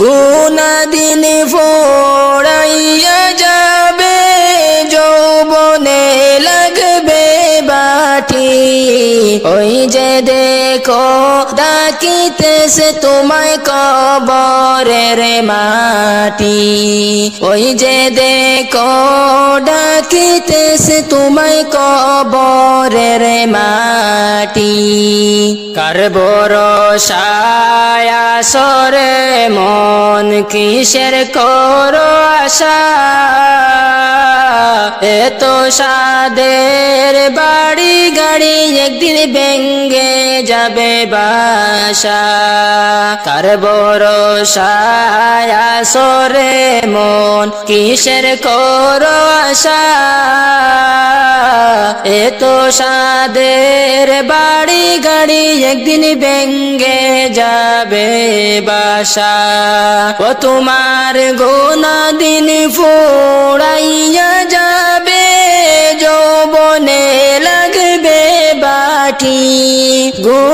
গুনা ডাকিতেছে তোমায় কবরের মাটি। ওই যে দেখো, ডাকিতেছে তোমায় কবরের মাটি। কার বড় সায়া সরে মন, কিসের করো আশা? এত সাদের বাড়ি গাড়ি একদিন ব্যঙ্গে যাবে বাসা। কার বরসায়া সরে মন, কিসের করো আশা এত সাদের বাড়ি গাড়ি একদিন ব্যঙ্গে যাবে বাসা। ও তোমার গোনা দিন ফোড়াইয়া যাবে, যৌবনে লাগবে বাটি। গোনা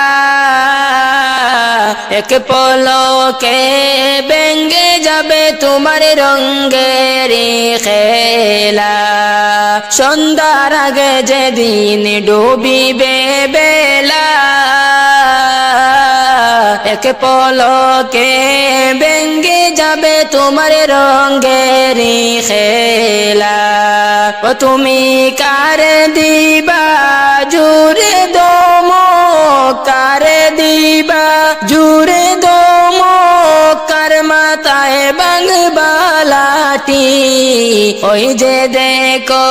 এক পলকে ব্যঙ্গে যাবে তোমার রঙ্গের খেলা। সন্ধ্যার আগে যেদিন ডুবিবে বেলা, এক পলকে ব্যঙ্গে যাবে তোমার রঙ্গের খেলা। ও তুমি কার দিবা? জুড়ে দম, কার দিবা? জুড়ে দম, কার মাথায় বাংবালাটি ওই যে দেখো,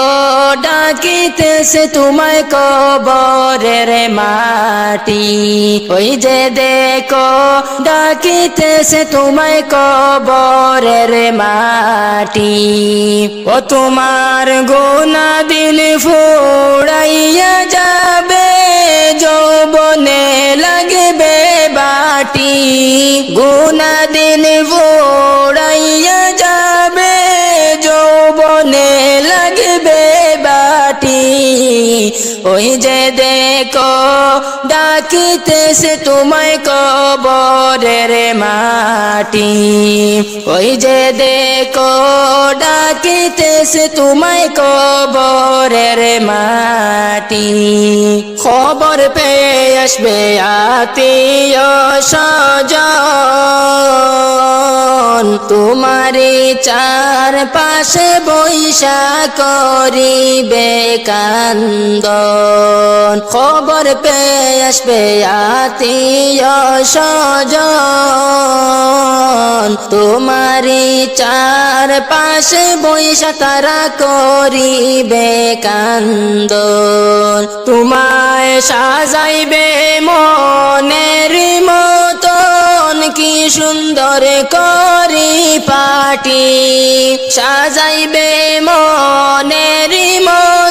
ডাকিতেছে তোমায় কবরের মাটি। ওই যে দেখো, ডাকিতেছে তোমায় কবরের মাটি। ও তোমার গোনা দিল ফোড়াইয়া যাবে, যৌবনে লাগবে বাটি। গুনা দিন ফোড়াইয়া যাবে, যৌবনে লাগবে বাটি। ওই যে দেখো ডাকিতেছে তোমায় কবরের মাটি। ওই যে দেখো ডাকিতেছে তোমায় কবরের মাটি। খবর পেয়ে আসবে আত্মীয় স্বজন। তোমারি চার পাশে বৈশা করিবে কান্দন। খবর পেয়ে আসবে আত্মীয় স্বজন। তোমারি চার পাশে বৈশা তারা করিবে কান্দন। তোমায় সাজাইবে মনের মতন কি সুন্দর করি পাটি। সাজাইবে মনের মতন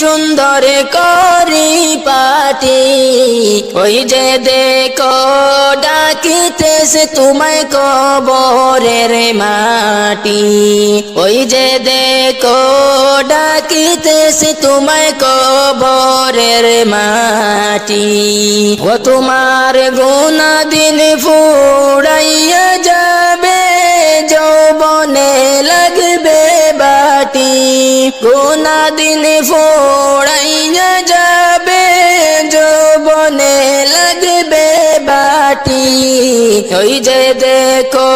সুন্দর করি পাটি। ওই যে দেখো, ডাকিতেছে তোমায় কবরের মাটি। ওই যে দেখো, ডাকিতেছে তোমায় কবরের মাটি। ও তোমার গোনা দিন ফুড়াইয়া যাবে, যৌবনে লাগবে বাটি গোনা দিন ফোড়াইয়া যাবে যৌবনে লাগবে বাটি। ওই যে দেখো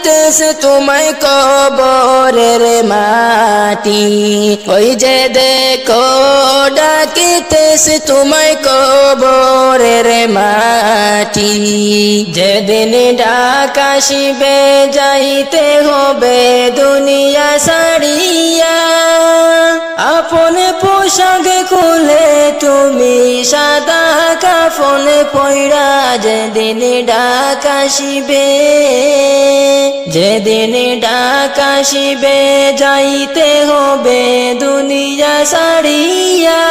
ডাকিতেছে তোমায় কবরের মাটি। ওই যে দেখো ডাকিতেছে তোমায় কবরের মাটি। যেদিন ডাকাশিবে যাইতে হবে দুনিয়া সারিয়া আপন পোশাক খুলে তুমি সাদা কাফন পয়রা যেদিন ডাক আসিবে, যেদিন ডাক আসিবে যাইতে হবে দুনিয়া সারিয়া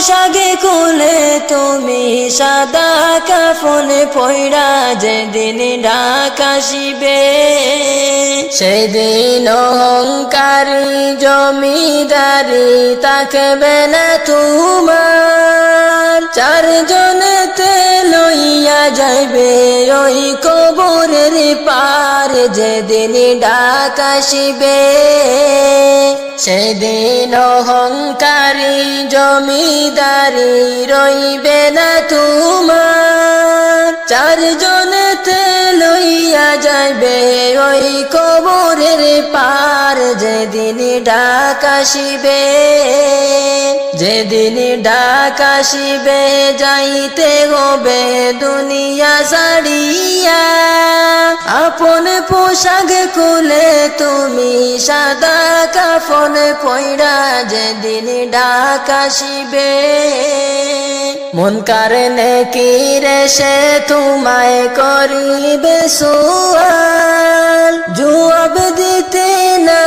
পোশাকে খুলে তুমি সাদা কাফন পইরা যেদিন ডাক আসিবে, সেদিন অহংকারী জমিদারি তাকবে না তোমার। চারজনেতে লইয়া যাইবে ওই কবরের পার যেদিন ডাক আসিবে। সেদিন অহংকারী জমিদারি রইবে না তোমার। চারজনেতে লইয়া যাইবে ওই কবরের পার, যেদিন ডাক আসিবে। যেদিন ডাক আসিবে যাইতে হবে দুনিয়া সারিয়া আপন পোশাক খুলে তুমি সাদা কাফন পয়রা যেদিন ডাক আসিবে। মন কারণে কি রে সে তোমায় করিবে সুয়াল জবাব দিতে না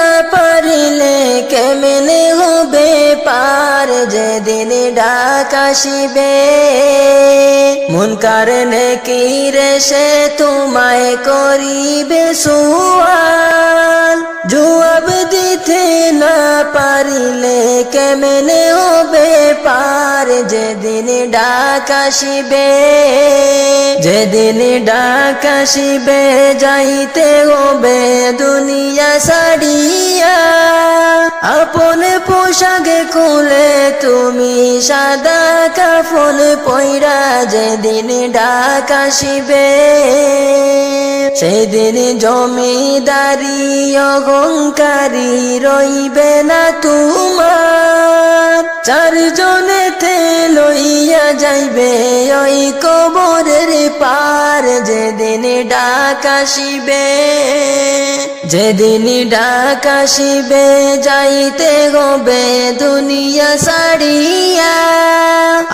যেদিন ডাক আসিবে মন কারণে কি রে সে তোমায় করিবে সুয়াল? জবাব দিতে না পারিলে কেমনে হবে পার যেদিন ডাক আসিবে যেদিন ডাক আসিবে যাইতে হবে দুনিয়া সারিয়া আপন পোশাকে খুলে তুমি সাদা কাফন পইরা যেদিন ডাক আসিবে সেদিন জমিদারি অহংকারী রইবে না তোমার। চারজনেতে লইয়া যাইবে ওই কবরের পার। যেদিন ডাক আসিবে, যেদিন ডাক আসিবে, যাইতে হবে দুনিয়া সারিয়া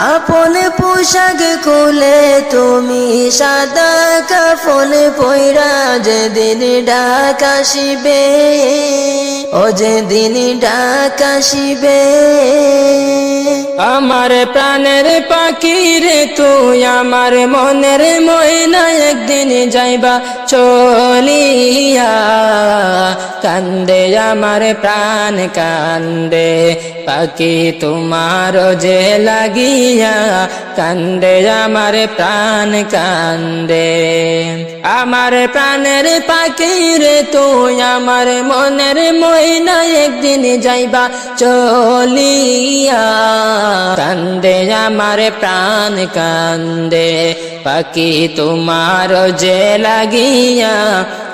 আপন পোশাক খুলে তুমি সাদা কাফন পইরা যেদিন ডাক আসিবে ও যেদিন ডাক আসিবে। আমার প্রাণের পাখি রে তুই, আমার মনের ময়না একদিন যাইবা চলিয়া। কান্দে আমার প্রাণ, কান্দে পাখি তোমার যে লাগিয়া। কান্দে আমার প্রাণ, কান্দে আমার প্রাণের পাখি রে তুই, আমার মনের ময়না একদিন যাইবা চলিয়া। কান্দে আমার প্রাণ কান্দে পাখি তোমার যে লাগিয়া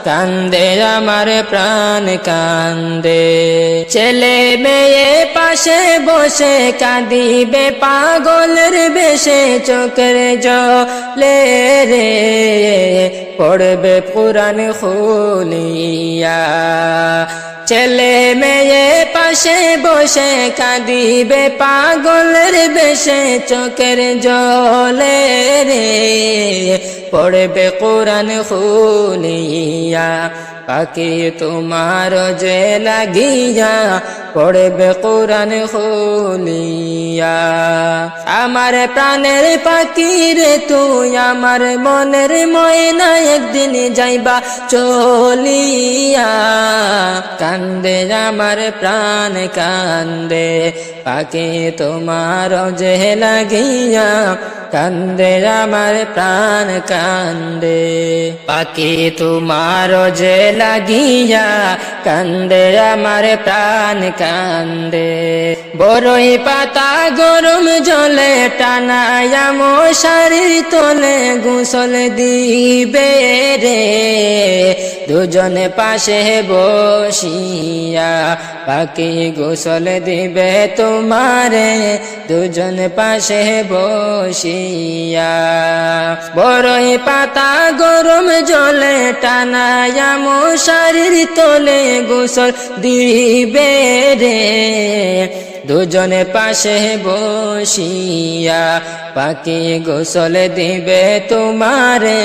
কান্দে, আমার প্রাণ কান্দে। ছেলে মেয়ে পাশে বসে কাঁদিবে, পাগলের বেশে চোখের জলে রে। পড়বে পুরাণ খুলিয়া। ছেলে মেয়ে পাশে বসে কাঁদিবে, পাগলের বেশে চোখের জলে রে। পড়বে কোরআন খুলিয়া, পাখি তোমার যে লাগিয়া পড়বে কোরআন খুলিয়া। আমার প্রাণের পাখি রে তুই, আমার মনের ময়না একদিন যাইবা চলিয়া। কান্দে, আমার প্রাণ কান্দে, পাখি তোমার যে লাগিয়া কান্দে, আমার প্রাণ কান্দে। পাখি তোমার যে লাগিয়া কান্দে, আমার প্রাণ কান্দে। বড়ই পাতা গরম জলে টানায়া মশারির তোলে গুসল দিবে রে। দুজনে পাশে বসিয়া পাখি গোসল দিবে তোমারে। দুজন পাশে বসিয়া বড়ই পাতা গরম জলে টানায়া মশারির তোলে গোসল দিবে রে। দুজনে পাশে বসিয়া পাখি গোসল দিবে তোমারে।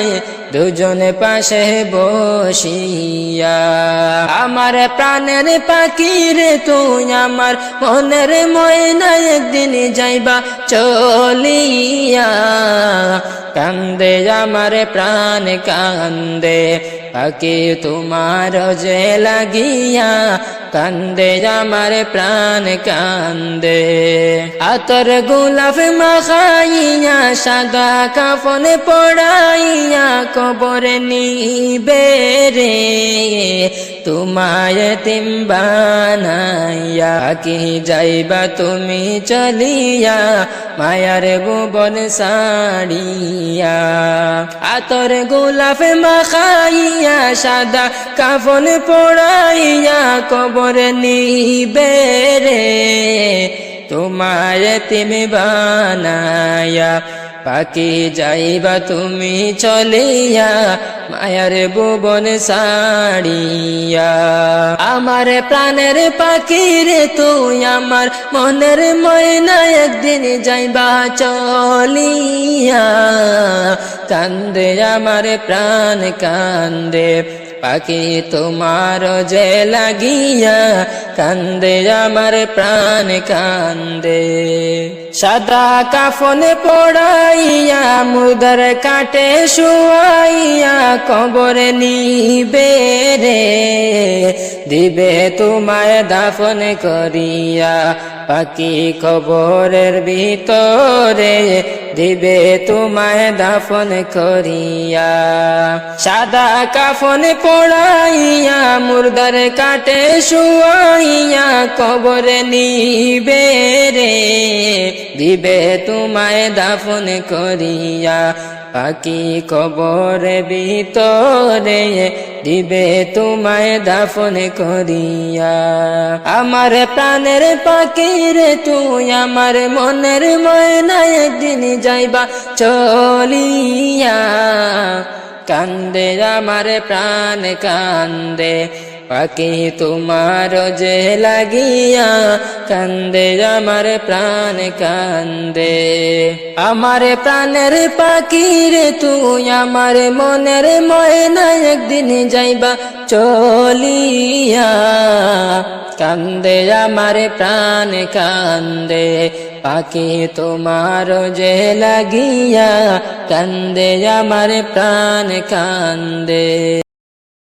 দুজনে পাশে বসিয়া, আমার প্রাণের পাখি রে তুই আমার মনের ময়না একদিন যাইবা চলিয়া। কান্দে আমার প্রাণ, কান্দে পাখি তোমার যে লাগিয়া কান্দে, আমার প্রাণ কান্দে। আতর গোলাপ মাখাইয়া, সাদা কাফন পড়াইয়া, কবর নিবে রে। তোমায় তিম বানাইয়া কি যাইবা তুমি চলিয়া, মায়ার ভুবন সাড়িয়া আতর গোলাপ মাখাইয়া, সাদা কাফন পড়াইয়া, কবর নিবে রে তোমায় তিমি বানায়া। পাকি যাইবা তুমি চলিয়া, মায়ার ভুবন সাড়িয়া আমার প্রাণের পাখি রে তুই, আমার মনের ময়না একদিন যাইবা চলিয়া। কান্দে, আমার প্রাণ কান্দে। পাখি তোমার যে লাগিয়া কান্দে আমার প্রাণ কান্দে। সাদা কাফনে পড়াইয়া মুদার কাটে শুয়াইয়া কবর নিবে রে। দিবে তোমায় দাফন করিয়া পাখি কবরের ভিতরে। দিবে তোমায় দাফন করিয়া সাদা কাফন পড়াইয়া মুর্দার কাটে শুয়াইয়া কবর নিবে রে। দিবে তোমায় দাফন করিয়া পাখি কবর ভিতরে দিবে তোমায় দাফন করিয়া। আমার প্রাণের পাখি তুই, আমার মনের ময়না একদিন যাইবা চলিয়া। কান্দে, আমার প্রাণ কান্দে পাখি তোমার যে লাগিয়া কান্দে, আমার প্রাণ কান্দে। আমার প্রাণের পাখি রে, তুই আমার মনের ময়না একদিন যাইবা চলিয়া। কান্দে, আমার প্রাণ কান্দে, পাখি তোমার যে লাগিয়া কান্দে, আমার প্রাণ কান্দে।